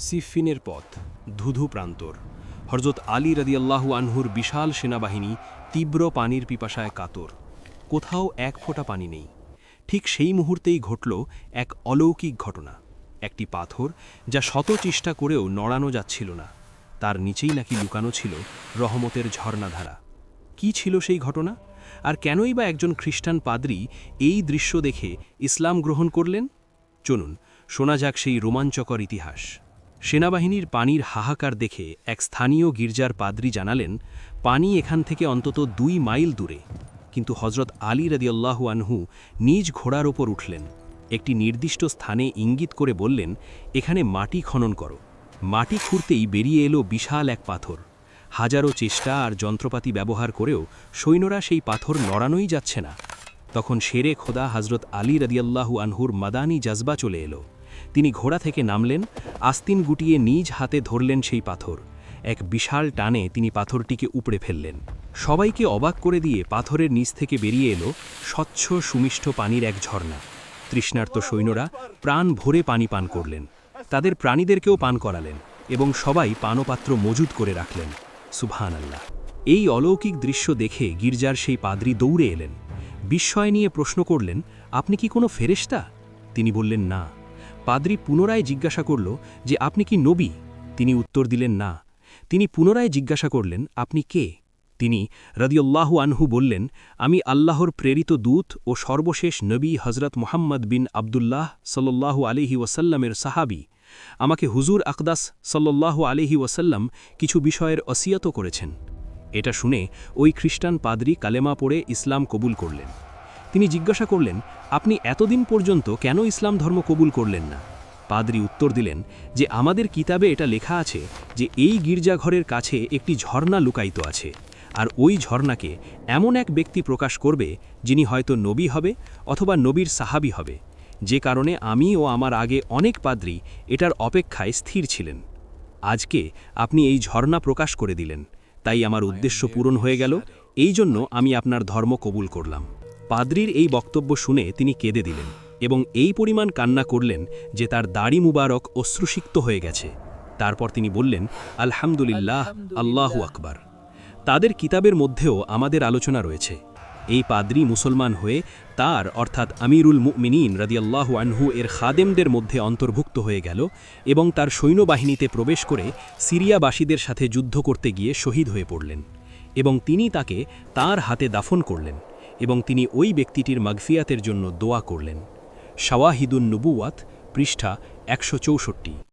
সিফিনের পথ, ধুধু প্রান্তর। হরজত আলী রাদিয়াল্লাহু আনহুর বিশাল সেনাবাহিনী তীব্র পানির পিপাসায় কাতর। কোথাও এক ফোঁটা পানি নেই। ঠিক সেই মুহূর্তেই ঘটল এক অলৌকিক ঘটনা। একটি পাথর যা শত চেষ্টা করেও নড়ানো যাচ্ছিল না। তার নিচেই নাকি লুকানো ছিল রহমতের ঝর্ণাধারা। কি ছিল সেই ঘটনা? আর কেনই বা একজন খ্রিস্টান পাদ্রী এই দৃশ্য দেখে ইসলাম গ্রহণ করলেন? চলুন, শোনা যাক সেই রোমাঞ্চকর ইতিহাস। সেনাবাহিনীর পানির হাহাকার দেখে এক স্থানীয় গির্জার পাদ্রী জানালেন, পানি এখান থেকে অন্তত দুই মাইল দূরে। কিন্তু হজরত আলী রাদিয়াল্লাহু আনহু নিজ ঘোড়ার ওপর উঠলেন। একটি নির্দিষ্ট স্থানে ইঙ্গিত করে বললেন, এখানে মাটি খনন করো। মাটি খুঁড়তেই বেরিয়ে এলো বিশাল এক পাথর। হাজারো চেষ্টা আর যন্ত্রপাতি ব্যবহার করেও সৈন্যরা সেই পাথর নড়ানোই যাচ্ছে না। তখন শেরে খোদা হজরত আলী রদিয়াল্লাহু আনহুর মাদানি জাজবা চলে এলো। তিনি ঘোড়া থেকে নামলেন, আস্তিন গুটিয়ে নিজ হাতে ধরলেন সেই পাথর। এক বিশাল টানে তিনি পাথরটিকে উপড়ে ফেললেন। সবাইকে অবাক করে দিয়ে পাথরের নিচ থেকে বেরিয়ে এলো স্বচ্ছ সুমিষ্ট পানির এক ঝর্ণা। তৃষ্ণার্ত সৈন্যরা প্রাণ ভরে পানি পান করলেন। তাদের প্রাণীদেরকেও পান করালেন এবং সবাই পানপাত্র মজুদ করে রাখলেন। সুবহান আল্লাহ এই অলৌকিক দৃশ্য দেখে গির্জার সেই পাদ্রী দৌড়ে এলেন। বিস্ময় নিয়ে প্রশ্ন করলেন, আপনি কি কোনো ফেরেশতা? তিনি বললেন, না। পাদ্রী পুনরায় জিজ্ঞাসা করল যে আপনি কি নবী? তিনি উত্তর দিলেন, না। তিনি পুনরায় জিজ্ঞাসা করলেন, আপনি কে? তিনি রদিউল্লাহু আনহু বললেন, আমি আল্লাহর প্রেরিত দূত ও সর্বশেষ নবী হজরত মোহাম্মদ বিন আবদুল্লাহ সাল্লাল্লাহু আলিহি ওয়াসাল্লামের সাহাবি। আমাকে হুজুর আকদাস সাল্লাল্লাহু আলিহি ওয়াসাল্লাম কিছু বিষয়ের অসিয়ত করেছেন। এটা শুনে ওই খ্রিস্টান পাদ্রী কালেমা পড়ে ইসলাম কবুল করলেন। তিনি জিজ্ঞাসা করলেন, আপনি এতদিন পর্যন্ত কেন ইসলাম ধর্ম কবুল করলেন না? পাদ্রী উত্তর দিলেন যে, আমাদের কিতাবে এটা লেখা আছে যে, এই গির্জাঘরের কাছে একটি ঝর্ণা লুকায়িত আছে, আর ওই ঝর্ণাকে এমন এক ব্যক্তি প্রকাশ করবে যিনি হয়তো নবী হবে অথবা নবীর সাহাবি হবে। যে কারণে আমি ও আমার আগে অনেক পাদ্রী এটার অপেক্ষায় স্থির ছিলেন। আজকে আপনি এই ঝর্ণা প্রকাশ করে দিলেন। তাই আমার উদ্দেশ্য পূরণ হয়ে গেল। এই জন্য আমি আপনার ধর্ম কবুল করলাম। পাদ্রির এই বক্তব্য শুনে তিনি কেঁদে দিলেন এবং এই পরিমাণ কান্না করলেন যে তার দাড়ি মুবারক অশ্রুসিক্ত হয়ে গেছে। তারপর তিনি বললেন, আলহামদুলিল্লাহ, আল্লাহু আকবার। তাদের কিতাবের মধ্যেও আমাদের আলোচনা রয়েছে। এই পাদ্রী মুসলমান হয়ে তার, অর্থাৎ আমিরুল মুমিনিন রাদিয়াল্লাহু আনহু এর খাদেমদের মধ্যে অন্তর্ভুক্ত হয়ে গেল এবং তার সৈন্যবাহিনীতে প্রবেশ করে সিরিয়াবাসীদের সাথে যুদ্ধ করতে গিয়ে শহীদ হয়ে পড়লেন এবং তিনি তাকে তার হাতে দাফন করলেন। এবং তিনি ওই ব্যক্তিটির মাগফিয়াতের জন্য দোয়া করলেন। শাওয়াহিদুন নুবুয়াত পৃষ্ঠা একশো চৌষট্টি।